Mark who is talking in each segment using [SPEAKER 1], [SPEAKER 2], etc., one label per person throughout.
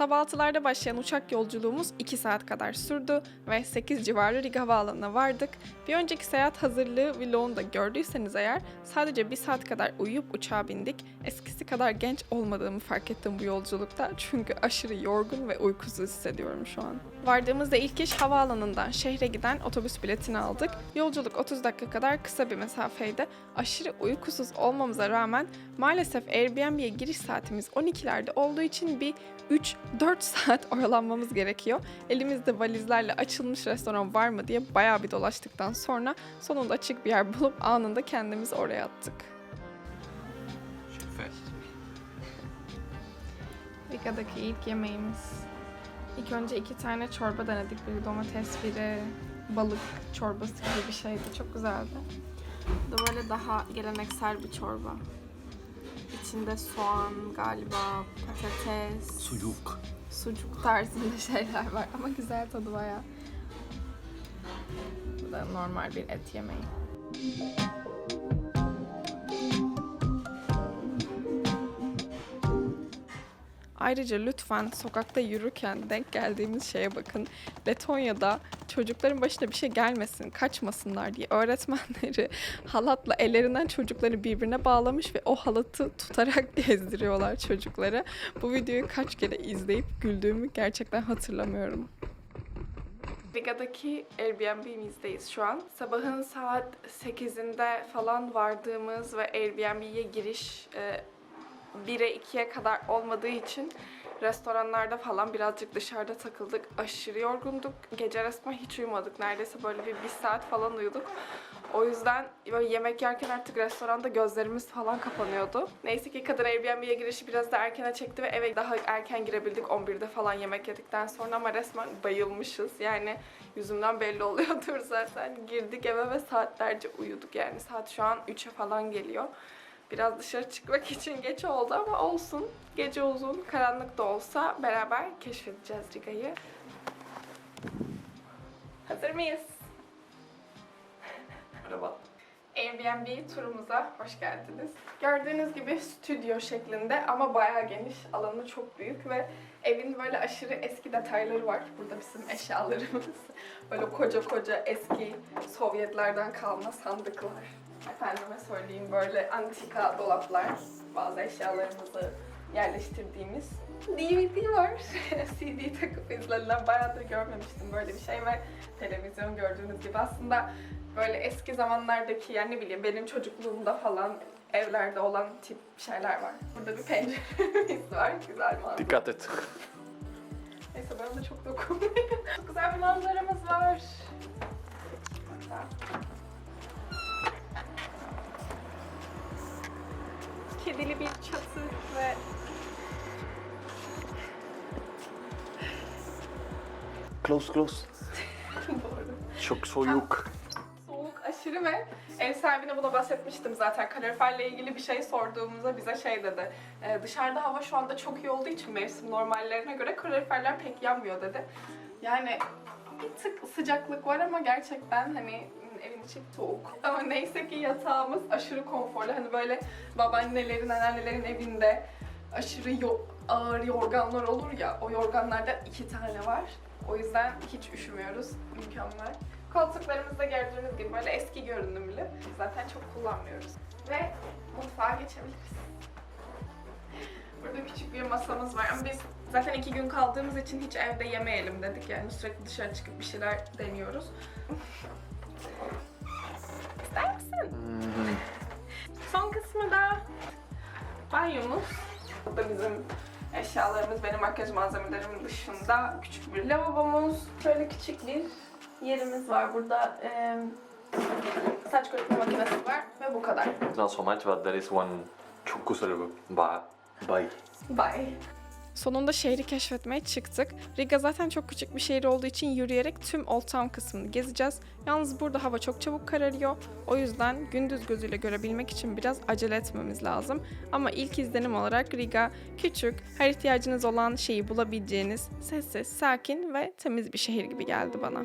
[SPEAKER 1] 6'larda başlayan uçak yolculuğumuz 2 saat kadar sürdü ve 8 civarı Riga Havaalanı'na vardık. Bir önceki seyahat hazırlığı vlogunu da gördüyseniz eğer sadece 1 saat kadar uyuyup uçağa bindik. Eskisi kadar genç olmadığımı fark ettim bu yolculukta çünkü aşırı yorgun ve uykusuz hissediyorum şu an. Vardığımızda ilk iş havaalanından şehre giden otobüs biletini aldık. Yolculuk 30 dakika kadar kısa bir mesafeydi. Aşırı uykusuz olmamıza rağmen maalesef Airbnb'ye giriş saatimiz 12'lerde olduğu için bir 3-4 saat oyalanmamız gerekiyor. Elimizde valizlerle açılmış restoran var mı diye bayağı bir dolaştıktan sonra sonunda açık bir yer bulup anında kendimizi oraya attık.
[SPEAKER 2] Fest.
[SPEAKER 1] Riga'daki ilk yemeğimiz. İlk önce iki tane çorba denedik. Biri domates, biri balık çorbası gibi bir şeydi. Çok güzeldi. Bu da böyle daha geleneksel bir çorba. İçinde soğan galiba, patates,
[SPEAKER 2] Sucuk.
[SPEAKER 1] sucuk tarzında şeyler var ama güzel tadı bayağı. Bu da normal bir et yemeği. Ayrıca lütfen sokakta yürürken denk geldiğimiz şeye bakın. Letonya'da çocukların başına bir şey gelmesin, kaçmasınlar diye öğretmenleri halatla ellerinden çocukları birbirine bağlamış ve o halatı tutarak gezdiriyorlar çocuklara. Bu videoyu kaç kere izleyip güldüğümü gerçekten hatırlamıyorum. Riga'daki Airbnb'mizdeyiz şu an. Sabahın saat 8'inde falan vardığımız ve Airbnb'ye giriş e, 1'e 2'ye kadar olmadığı için restoranlarda falan birazcık dışarıda takıldık. Aşırı yorgunduk. Gece resmen hiç uyumadık. Neredeyse böyle bir, bir saat falan uyuduk. O yüzden böyle yemek yerken artık restoranda gözlerimiz falan kapanıyordu. Neyse ki kadın Airbnb'ye girişi biraz da erkene çekti ve eve daha erken girebildik 11'de falan yemek yedikten sonra ama resmen bayılmışız. Yani yüzümden belli oluyordur zaten. Girdik eve ve saatlerce uyuduk yani. Saat şu an 3'e falan geliyor. Biraz dışarı çıkmak için geç oldu ama olsun. Gece uzun, karanlık da olsa beraber keşfedeceğiz Riga'yı. Hazır mıyız?
[SPEAKER 2] Merhaba.
[SPEAKER 1] Airbnb turumuza hoş geldiniz. Gördüğünüz gibi stüdyo şeklinde ama bayağı geniş, alanı çok büyük ve evin böyle aşırı eski detayları var. Burada bizim eşyalarımız. Böyle koca koca eski Sovyetlerden kalma sandıklar. Efendime söyleyeyim böyle antika dolaplar. Bazı eşyalarımızı yerleştirdiğimiz DVD var. CD takıp izlenilen bayağıdır görmemiştim böyle bir şey ve televizyon gördüğünüz gibi aslında böyle eski zamanlardaki yani ne bileyim benim çocukluğumda falan evlerde olan tip şeyler var. Burada bir penceremiz var. Güzel manzara.
[SPEAKER 2] Dikkat et.
[SPEAKER 1] Neyse ben de çok dokunmayayım. çok güzel bir manzaramız var. Hatta Kedili bir çatı ve
[SPEAKER 2] Close close. Çok soğuk.
[SPEAKER 1] Soğuk aşırı ve ev sahibine buna bahsetmiştim zaten. Kaloriferle ilgili bir şey sorduğumuzda bize şey dedi. "Ee, dışarıda hava şu anda çok iyi olduğu için mevsim normallerine göre kaloriferler pek yanmıyor dedi. Yani bir tık sıcaklık var ama gerçekten hani evin içi soğuk. Ama neyse ki yatağımız aşırı konforlu. Hani böyle babaannelerin, anneannelerin evinde aşırı yo- ağır yorganlar olur ya. O yorganlarda iki tane var. O yüzden hiç üşümüyoruz. Mükemmel. Koltuklarımız da gördüğünüz gibi böyle eski görünümlü. Zaten çok kullanmıyoruz. Ve mutfağa geçebiliriz. Burada küçük bir masamız var ama biz zaten iki gün kaldığımız için hiç evde yemeyelim dedik yani sürekli dışarı çıkıp bir şeyler deniyoruz. İster misin? Son kısmı da banyomuz. Burada bizim eşyalarımız, benim makyaj malzemelerimin dışında küçük bir lavabomuz. Şöyle küçük bir yerimiz var. Burada e, saç kurutma makinesi var ve bu kadar.
[SPEAKER 2] Not so much, but there is one bir ba bay.
[SPEAKER 1] Bye. Sonunda şehri keşfetmeye çıktık. Riga zaten çok küçük bir şehir olduğu için yürüyerek tüm Old Town kısmını gezeceğiz. Yalnız burada hava çok çabuk kararıyor. O yüzden gündüz gözüyle görebilmek için biraz acele etmemiz lazım. Ama ilk izlenim olarak Riga küçük, her ihtiyacınız olan şeyi bulabileceğiniz sessiz, sakin ve temiz bir şehir gibi geldi bana.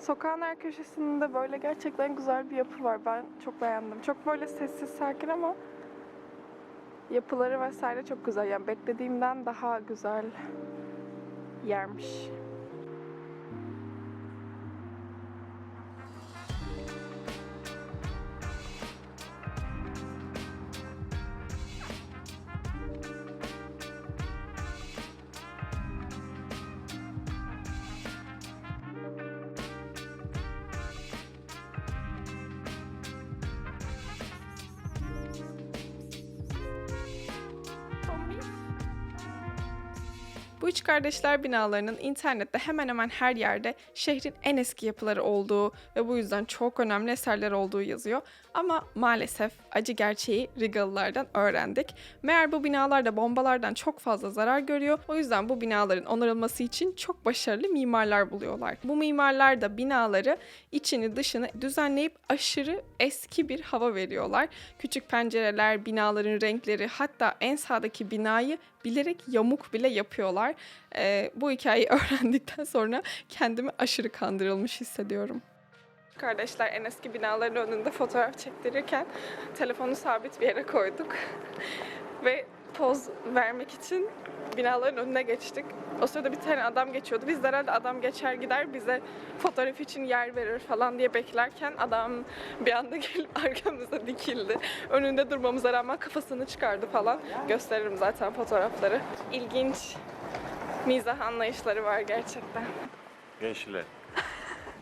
[SPEAKER 1] Sokağın her köşesinde böyle gerçekten güzel bir yapı var. Ben çok beğendim. Çok böyle sessiz, sakin ama yapıları vesaire çok güzel. Yani beklediğimden daha güzel yermiş. Bu üç kardeşler binalarının internette hemen hemen her yerde şehrin en eski yapıları olduğu ve bu yüzden çok önemli eserler olduğu yazıyor. Ama maalesef acı gerçeği Rigalılardan öğrendik. Meğer bu binalar da bombalardan çok fazla zarar görüyor. O yüzden bu binaların onarılması için çok başarılı mimarlar buluyorlar. Bu mimarlar da binaları içini dışını düzenleyip aşırı eski bir hava veriyorlar. Küçük pencereler, binaların renkleri hatta en sağdaki binayı bilerek yamuk bile yapıyorlar. Ee, bu hikayeyi öğrendikten sonra kendimi aşırı kandırılmış hissediyorum. Kardeşler en eski binaların önünde fotoğraf çektirirken telefonu sabit bir yere koyduk. Ve poz vermek için binaların önüne geçtik. O sırada bir tane adam geçiyordu. Biz de herhalde adam geçer gider bize fotoğraf için yer verir falan diye beklerken adam bir anda gelip arkamıza dikildi. Önünde durmamıza rağmen kafasını çıkardı falan. Gösteririm zaten fotoğrafları. İlginç mizah anlayışları var gerçekten.
[SPEAKER 2] Gençler.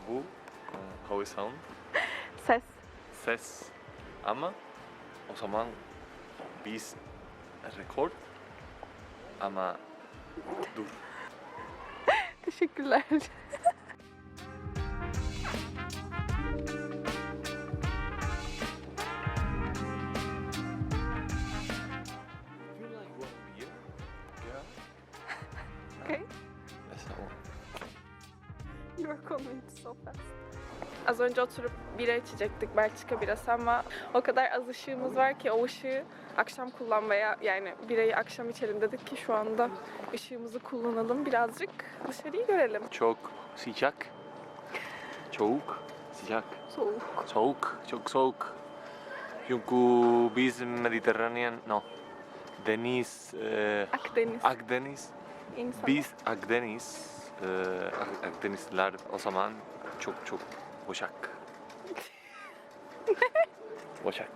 [SPEAKER 2] Bu e, hava sound
[SPEAKER 1] Ses.
[SPEAKER 2] ses ama o zaman biz rekord ama dur.
[SPEAKER 1] Teşekkürler. Önce oturup bira içecektik Belçika birası ama o kadar az ışığımız var ki o ışığı akşam kullanmaya yani birayı akşam içelim dedik ki şu anda ışığımızı kullanalım birazcık dışarıyı görelim.
[SPEAKER 2] çok sıcak. Çok sıcak.
[SPEAKER 1] Soğuk.
[SPEAKER 2] Soğuk, çok soğuk. Çünkü biz Mediterranean, no, deniz, e,
[SPEAKER 1] Akdeniz
[SPEAKER 2] Akdeniz,
[SPEAKER 1] insanı.
[SPEAKER 2] biz Akdeniz, e, Ak- Akdenizliler o zaman çok çok boşak. Boşak.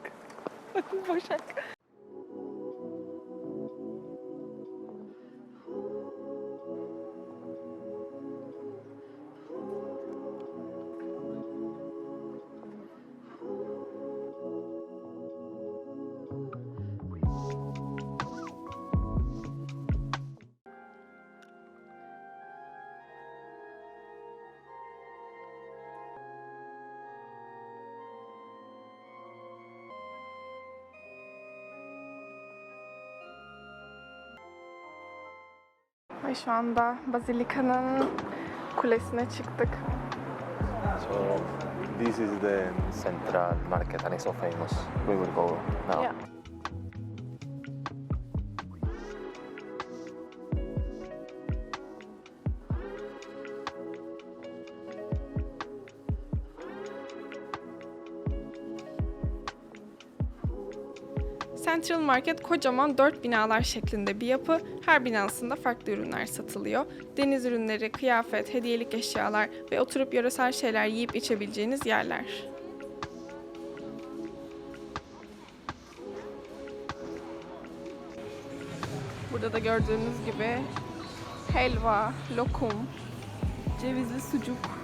[SPEAKER 1] Boşak. Ve şu anda Bazilika'nın kulesine çıktık.
[SPEAKER 2] So this is the central market and it's so famous. We will go now.
[SPEAKER 1] Yeah. Central Market kocaman dört binalar şeklinde bir yapı. Her binasında farklı ürünler satılıyor. Deniz ürünleri, kıyafet, hediyelik eşyalar ve oturup yöresel şeyler yiyip içebileceğiniz yerler. Burada da gördüğünüz gibi helva, lokum, cevizli sucuk.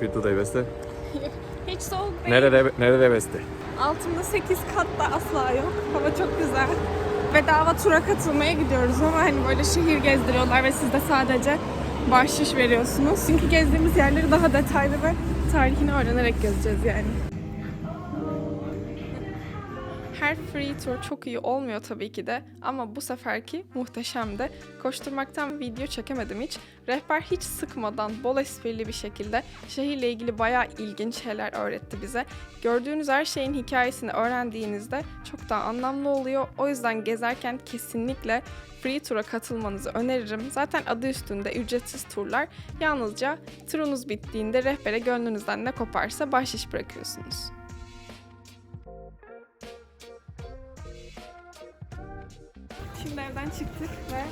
[SPEAKER 3] Fyllde deg beste?
[SPEAKER 1] Hiç soğuk değil.
[SPEAKER 3] Nerede, nerede beste?
[SPEAKER 1] Altımda 8 kat da asla yok. Hava çok güzel. Bedava tura katılmaya gidiyoruz ama hani böyle şehir gezdiriyorlar ve siz de sadece bahşiş veriyorsunuz. Çünkü gezdiğimiz yerleri daha detaylı ve tarihini öğrenerek gezeceğiz yani. Her free tour çok iyi olmuyor tabii ki de ama bu seferki muhteşemdi. Koşturmaktan video çekemedim hiç. Rehber hiç sıkmadan bol esprili bir şekilde şehirle ilgili bayağı ilginç şeyler öğretti bize. Gördüğünüz her şeyin hikayesini öğrendiğinizde çok daha anlamlı oluyor. O yüzden gezerken kesinlikle free tura katılmanızı öneririm. Zaten adı üstünde ücretsiz turlar. Yalnızca turunuz bittiğinde rehbere gönlünüzden ne koparsa bahşiş bırakıyorsunuz. Şimdi evden çıktık ve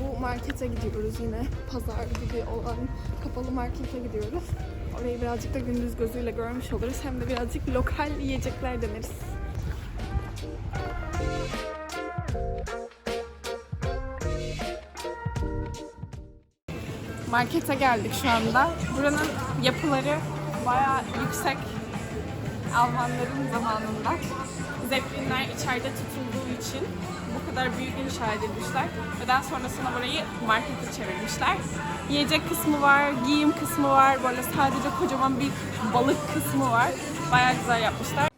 [SPEAKER 1] bu markete gidiyoruz yine. Pazar gibi olan kapalı markete gidiyoruz. Orayı birazcık da gündüz gözüyle görmüş oluruz. Hem de birazcık lokal yiyecekler deneriz. Markete geldik şu anda. Buranın yapıları bayağı yüksek. Almanların zamanında. Zeppelinler içeride tutulduğu için bu kadar büyük inşa edilmişler. Ve daha sonrasında burayı markete çevirmişler. Yiyecek kısmı var, giyim kısmı var, böyle sadece kocaman bir balık kısmı var. Bayağı güzel yapmışlar.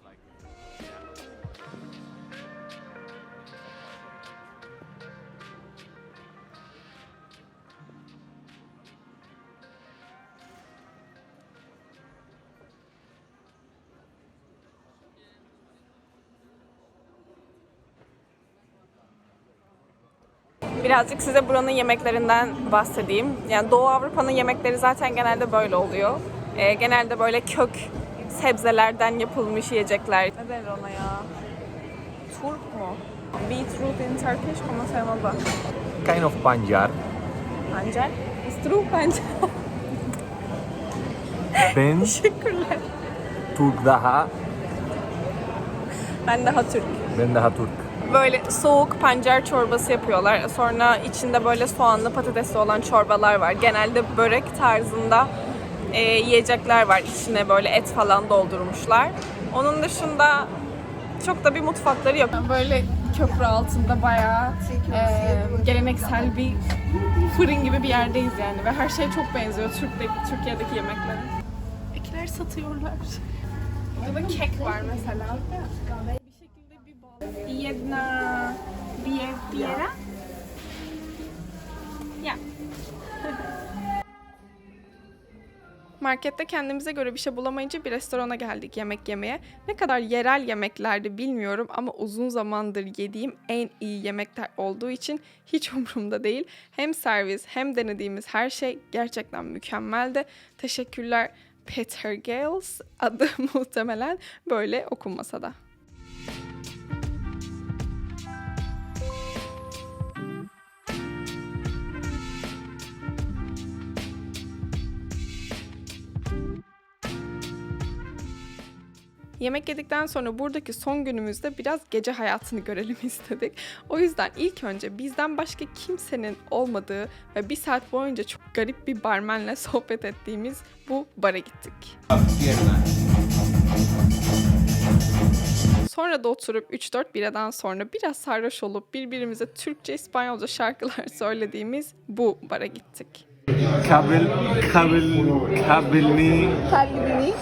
[SPEAKER 1] Birazcık size buranın yemeklerinden bahsedeyim. Yani Doğu Avrupa'nın yemekleri zaten genelde böyle oluyor. Ee, genelde böyle kök sebzelerden yapılmış yiyecekler. Ne denir ona ya? Turp mu? Beetroot in Turkish, como se llama?
[SPEAKER 3] Kind of pancar.
[SPEAKER 1] Pancar? Istru pancar.
[SPEAKER 3] Ben
[SPEAKER 1] Teşekkürler.
[SPEAKER 3] Türk daha.
[SPEAKER 1] Ben daha Türk.
[SPEAKER 3] Ben daha Türk.
[SPEAKER 1] Böyle soğuk pancar çorbası yapıyorlar. Sonra içinde böyle soğanlı patatesli olan çorbalar var. Genelde börek tarzında e, yiyecekler var. İçine böyle et falan doldurmuşlar. Onun dışında çok da bir mutfakları yok. Böyle köprü altında bayağı e, geleneksel bir fırın gibi bir yerdeyiz yani. Ve her şey çok benziyor Türk'teki, Türkiye'deki yemeklere. Ekler satıyorlar. Burada kek var mesela. Bir şekilde bir bal. Jedna bier, biera. Ya. Markette kendimize göre bir şey bulamayınca bir restorana geldik yemek yemeye. Ne kadar yerel yemeklerdi bilmiyorum ama uzun zamandır yediğim en iyi yemekler olduğu için hiç umurumda değil. Hem servis hem denediğimiz her şey gerçekten mükemmeldi. Teşekkürler Peter Gales adı muhtemelen böyle okunmasa da. Yemek yedikten sonra buradaki son günümüzde biraz gece hayatını görelim istedik. O yüzden ilk önce bizden başka kimsenin olmadığı ve bir saat boyunca çok garip bir barmenle sohbet ettiğimiz bu bara gittik. Sonra da oturup 3-4 biradan sonra biraz sarhoş olup birbirimize Türkçe, İspanyolca şarkılar söylediğimiz bu bara gittik.
[SPEAKER 3] Kabel, kabel, kabelini,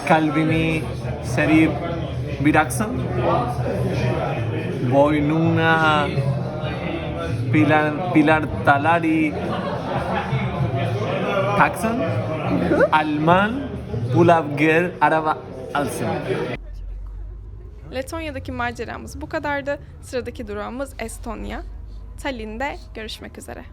[SPEAKER 3] kalbini serip bıraksın. Boynuna pilar, pilar talari taksın. Alman bulabger araba alsın.
[SPEAKER 1] Letonya'daki maceramız bu kadardı. Sıradaki durağımız Estonya. Tallinn'de görüşmek üzere.